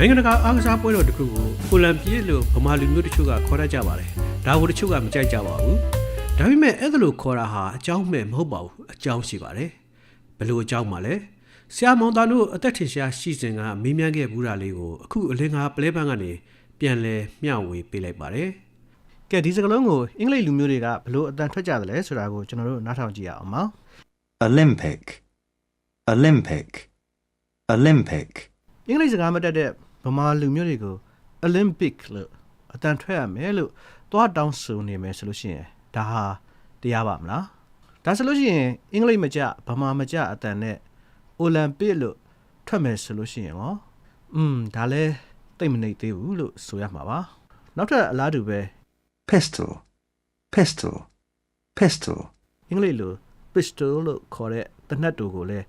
နိုင်ငံတကာအားကစားပွဲတော်တစ်ခုကိုကိုလံပြည့်လို့ဗမာလူမျိုးတချို့ကခေါ်တတ်ကြပါတယ်ဒါကိုတချို့ကမကြိုက်ကြပါဘူးဒါပေမဲ့အဲ့ဒါလိုခေါ်တာဟာအကြောင်းမဲ့မဟုတ်ပါဘူးအကြောင်းရှိပါတယ်ဘယ်လိုအကြောင်းမှလဲဆရာမောင်သားတို့အသက်ထင်ရှားရှိစဉ်ကမေးမြန်းခဲ့ဘူးတာလေးကိုအခုအလင်းကပလဲပန်းကနေပြန်လဲမျှဝေပေးလိုက်ပါတယ်ကဲဒီစကားလုံးကိုအင်္ဂလိပ်လူမျိုးတွေကဘလို့အတန်ထွက်ကြတယ်လဲဆိုတာကိုကျွန်တော်တို့နားထောင်ကြည့်ရအောင်ပါ Olympic, Olympic, Olympic, အင်္ဂလိပ်စကားမတတ်တဲ့ဗ မာလူမျိုးတွေကို Olympic လို့အတန်ထွက်ရမယ်လို့သွားတောင်းဆိုနေမယ်ဆိုလို့ရှိရင်ဒါဟာတရားပါမလားဒါဆိုလို့ရှိရင်အင်္ဂလိပ်မကြဗမာမကြအတန်နဲ့ Olympic လို့ထွက်မယ်ဆိုလို့ရှိရင်ရောอืมဒါလဲတိတ်မနေသေးဘူးလို့ဆိုရမှာပါနောက်ထပ်အလားတူပဲ pistol, pistol, pistol, အင်္ဂလိပ်လို pistol လို့ခေါ်တဲ့တနတ်တူကိုလည်း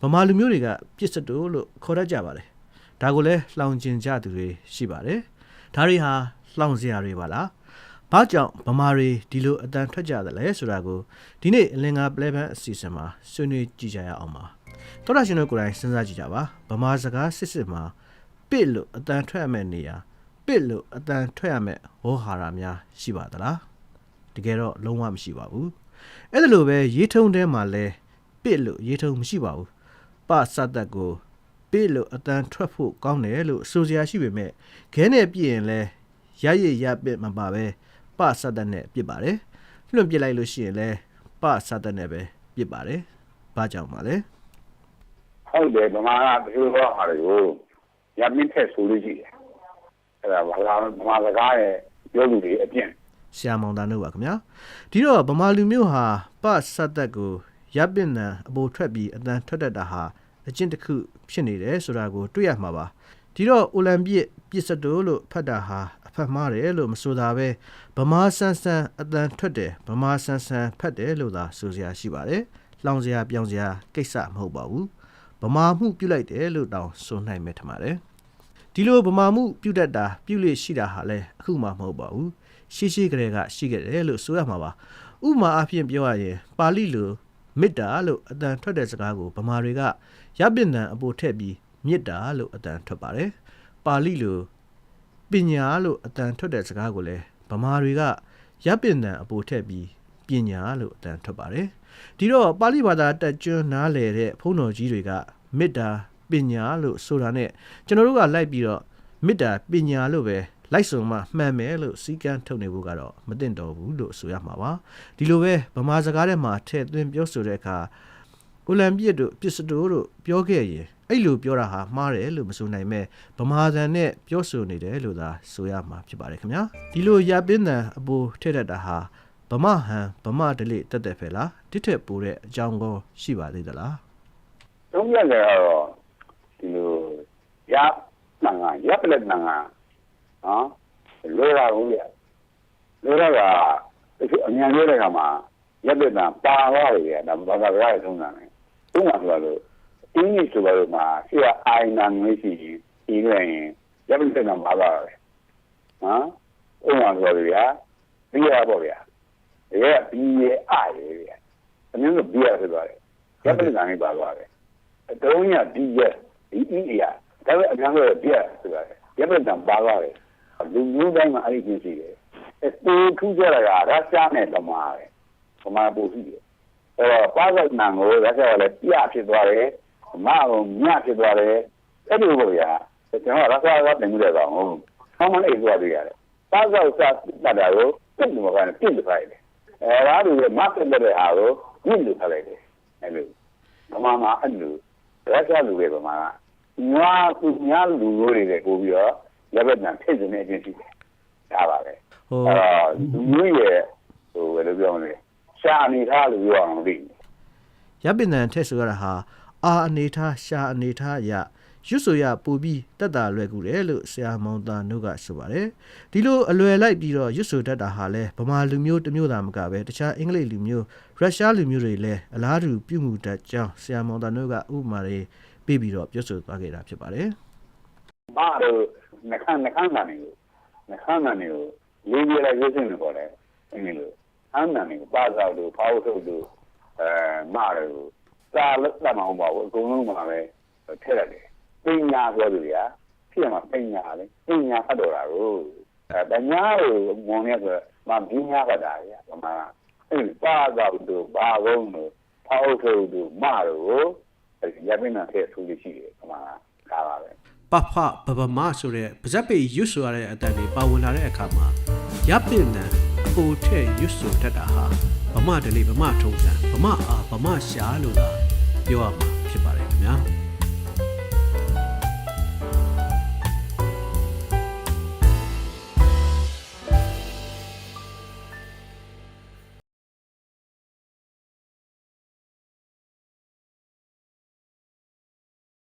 ဗမာလူမျိုးတွေက pistol လို့ခေါ်တတ်ကြပါတယ်။ ဒါကိုလည်းလှောင်ကျင်ကြသူတွေရှိပါတယ်။ဒါတွေဟာလှောင်စရာတွေပါလား။ဘာကြောင့်ဗမာတွေဒီလိုအတန်ထွက်ကြတယ်လဲဆိုတာကိုဒီနေ့အလင်္ကာပလဲပန်းအစီအစဉ်မှာဆွေးနွေးကြည့်ကြရအောင်ပါ။သောတာရှင်တို့ကိုယ်တိုင်စဉ်းစားကြည့်ကြပါ။ဗမာစကားစစ်စစ်မှာပစ်လို့အတန်ထွက်ရမယ့်နေရာပစ်လို့အတန်ထွက်ရမယ့်ဝေါ်ဟာရများရှိပါသလား။တကယ်တော့လုံးဝမရှိပါဘူး။အဲ့ဒါလိုပဲရေးထုံးထဲမှာလဲပစ်လို့ရေးထုံးမရှိပါဘူး။ပစတ်သက်ကို ပစ်လို့အတန်ထွက်ဖို့ကောင်းတယ်လို့ဆိုစရာရှိပေမဲ့ခဲနဲ့ပြစ်ရင်လဲရရရပစ်မပါပဲပစတ်သက်နဲ့ပြစ်ပါတယ်။လွန့်ပစ်လိုက်လို့ရှိရင်လဲပစတ်သက်နဲ့ပဲပြစ်ပါတယ်။ဘာကြောင့်ပါလဲဟုတ်တယ်ဗမာကတချို့သောဟာတွေကိုရမင်းထက်ဆိုလို့ရှိတယ်အဲ့ဒါဘာသာဗမာစကားရဲ့ပြောလူတွေအပြင်။ဆရာမောင်တန်းတို့ပါခင်ဗျာ။ဒီတော့ဗမာလူမျိုးဟာပစတ်သက်ကိုရပ်ပစ်နံအပေါ်ထွက်ပြီးအတန်ထွက်တတ်တာဟာ အကျင့်တစ်ခုဖြစ်နေတယ်ဆိုတာကိုတွေ့ရမှာပါ။ဒီတော့အိုလံပစ်ပစ်စတိုလို့ဖတ်တာဟာအဖတ်မှားတယ်လို့မဆိုတာပဲဗမာဆန်းဆန်းအတန်ထွက်တယ်ဗမာဆန်းဆန်းဖတ်တယ်လို့သာဆိုစရာရှိပါတယ်။လောင်စရာပြောင်စရာကိစ္စမဟုတ်ပါဘူး။ဗမာမှုပြုတ်လိုက်တယ်လို့တောင်ဆိုနိုင်မယ်ထင်ပါတယ်။ဒီလိုဗမာမှုပြုတ်တတ်တာပြုတ်လေရှိတာဟာလည်းအခုမှမဟုတ်ပါဘူးရှေးရှေးကလေးကရှိခဲ့တယ်လို့ဆိုရမှာပါဥပမာအဖြစ်ပြောရရင်ပါဠိလို မေတ္တာလို့အတန်ထွက်တဲ့စကားကိုဗမာတွေကရပ်ပင်တန်အပေါ်ထည့်ပြီးမေတ္တာလို့အတန်ထွက်ပါတယ်ပါဠိလိုပညာလို့အတန်ထွက်တဲ့စကားကိုလည်းဗမာတွေကရပ်ပင်တန်အပေါ်ထည့်ပြီးပညာလို့အတန်ထွက်ပါတယ်ဒီတော့ပါဠိဘာသာတက်ကျွန်းနားလေတဲ့ဘုန်းတော်ကြီးတွေကမေတ္တာပညာလို့ဆိုတာနဲ့ကျွန်တော်တို့ကလိုက်ပြီးတော့မေတ္တာပညာလို့ပဲ လိုက်စုံမှမှန်မယ်လို့စီကန်းထုတ်နေဖို့ကတော့မသင့်တော်ဘူးလို့ဆိုရမှာပါဒီလိုပဲဗမာစကားထဲမှာထည့်သွင်းပြောဆိုတဲ့အခါအိုလံပစ်တို့ပစ္စတိုတို့ပြောခဲ့ရင်အဲ့လိုပြောတာဟာမှားတယ်လို့မဆိုနိုင်မဲ့ဗမာသံနဲ့ပြောဆိုနေတယ်လို့သာဆိုရမှာဖြစ်ပါတယ်ခင်ဗျာဒီလိုရပင်းတန်အပူထည့်တတ်တာဟာဗမာဟန်ဗမာဒလိတက်တက်ဖဲလားတစ်ထက်ပိုတဲ့အကြောင်းကောရှိပါသေးသလားသုံးရက်လည်းတော့ဒီလိုရနငါရပ်လက်နငါ နော်လောရဘူးရလောရကတချို့အမြန်ပြောတဲ့ခါမှာရပ်လက်နပါသွားတယ်ကဒါဘာသာစကားရဲ့သုံးတာလေသုံးတာဆိုတော့အင်းကြီးဆိုတော့မှာဆရာအိုင်နန်မရှိရင်ဒီလိုရင်ရပ်လက်နပါသွားတယ်နော်ဥပမာဆိုတော့ဗျာပြီးရပေါ့ဗျာရဲပြီးရအားရဗျာအမျိုးမျိုးပြီးရဆိုတော့ရပ်လက်နနေပါသွားတယ်တုံးရဒီရဒီအီရဒါပေမဲ့အများဆုံးပြတ်ဆိုတာရပ်ပတံပါသွားတယ် လူမျိုးတိုင်းမှာအဲ့ဒီချင်းရှိတယ်အဲတူထူးကြတာကရုရှားနဲ့သမားပဲသမားပို့ရှိတယ်အဲတော့ပါဇက်နံကိုရုရှားကလည်းပြဖြစ်သွားတယ်မအောင်ညဖြစ်သွားတယ်အဲ့ဒီလိုဗျာကျွန်တော်ရုရှားကတင်မှုတဲ့ကောင်ဟုတ်ဆောင်းမလေးသွားတွေ့ရတယ်ပါဇက်စားတတ်တာကိုပြစ်လို့ကနေပြစ်လို့ခိုင်းတယ်အဲဒါလူကမတ်တဲ့တဲ့ဟာကိုညှိလို့ထားလိုက်တယ်အဲ့လိုဗမာမှာအဲ့လိုရက်ချလူတွေပမာကငါသူညာလူမျိုးတွေလည်းပို့ပြီးတော့ ရပ်ဘက်တန်ဖြစ်နေတဲ့အချင်းရှိတယ်ဒါပါပဲဟိုအဲတော့လူမျိုးရဲ့ဟိုဘယ်လိုပြောမလဲရှာအနေထားလို့ပြောအောင်လို့ရပ်ပင်တန်ထက်ဆိုရတာဟာအာအနေထားရှာအနေထားအရရွတ်ဆိုရပူပြီးတက်တာလွယ်ကူတယ်လို့ဆရာမောင်သားတို့ကဆိုပါတယ်ဒီလိုအလွယ်လိုက်ပြီးတော့ရွတ်ဆိုတတ်တာဟာလဲဗမာလူမျိုးတစ်မျိုးသားမကပဲတခြားအင်္ဂလိပ်လူမျိုးရုရှားလူမျိုးတွေလည်းအလားတူပြုမှုတတ်ကြောင်းဆရာမောင်သားတို့ကဥပမာတွေပေးပြီးတော့ပြောဆိုသွားခဲ့တာဖြစ်ပါတယ်မတို့ နှခမ်းနှခမ်းနာနေကိုနှခမ်းနာနေကိုလေးပြလိုက်ရွှေ့စင်နေပေါ်တယ်အင်းလို့အမ်းနာနေကိုပါစားလို့ဖောက်ထုတ်လို့အဲမတို့စာလက်တမအောင်ပါဘူးအကုန်လုံးမှာပဲထည့်ရတယ်ပညာပြောသူရာဖြစ်မှာပညာလေပညာဖတ်တော်တာကိုအဲပညာကိုမုံနေဆိုမပညာဖတ်တာရပမာအဲပါတော့တို့ပါဘုံတို့ဖောက်ထုတ်တို့မတို့ရပင်းနာတဲ့ဆိုလို့ရှိတယ်ပမာကား ပါပဲပဖဘဘမဆိုတဲ့ပါဇက်ပေရွတ်ဆိုရတဲ့အတန်တွေပါဝင်လာတဲ့အခါမှာရပ်ပင်နံအပိုထက်ရွတ်ဆိုတတ်တာဟာဗမာဒလေးဗမာထုံးစံဗမာအားဗမာရှာလို့သာပြောရမှာ